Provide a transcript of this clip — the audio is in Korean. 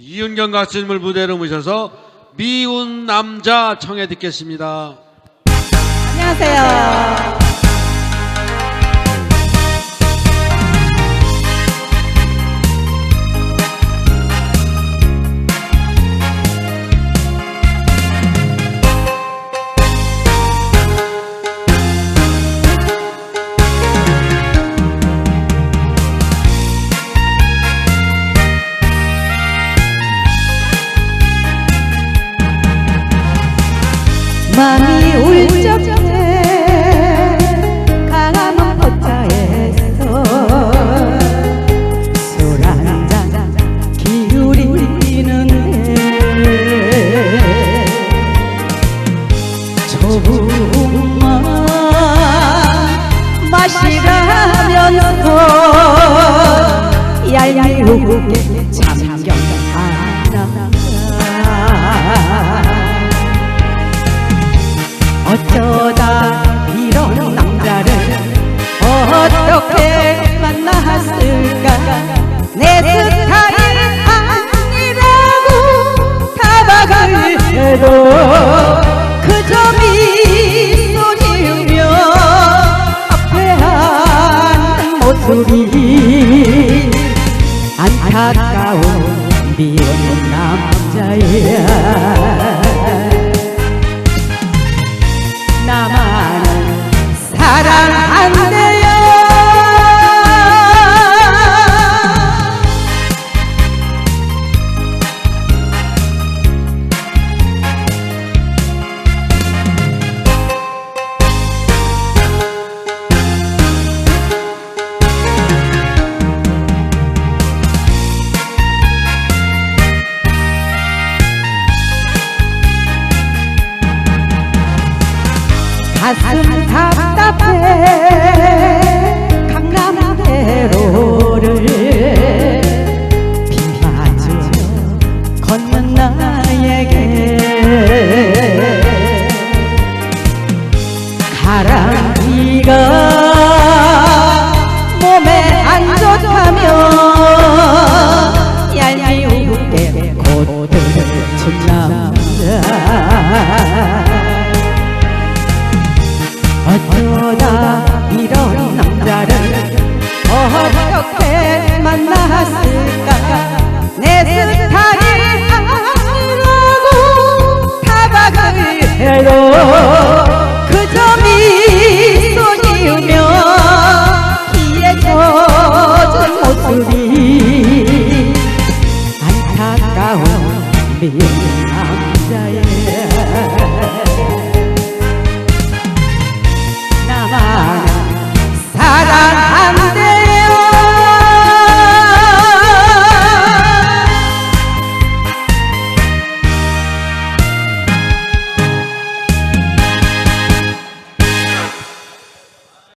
이윤경 가수님을 무대로 모셔서 미운 남자 청해 듣겠습니다. 안녕하세요. 맘이 울적해. 강한 포차에서 술 한잔 기울이는데 조금만 마시라면서 얄미우게 어쩌다 이런 남자를 어떻게 만났을까? 내 스타일 아니라고 타박을 해도 그저 미소 지으며 앞에한 모습이 안타까운 미운 남자야 나만은 사랑 안돼 어쩌다 이런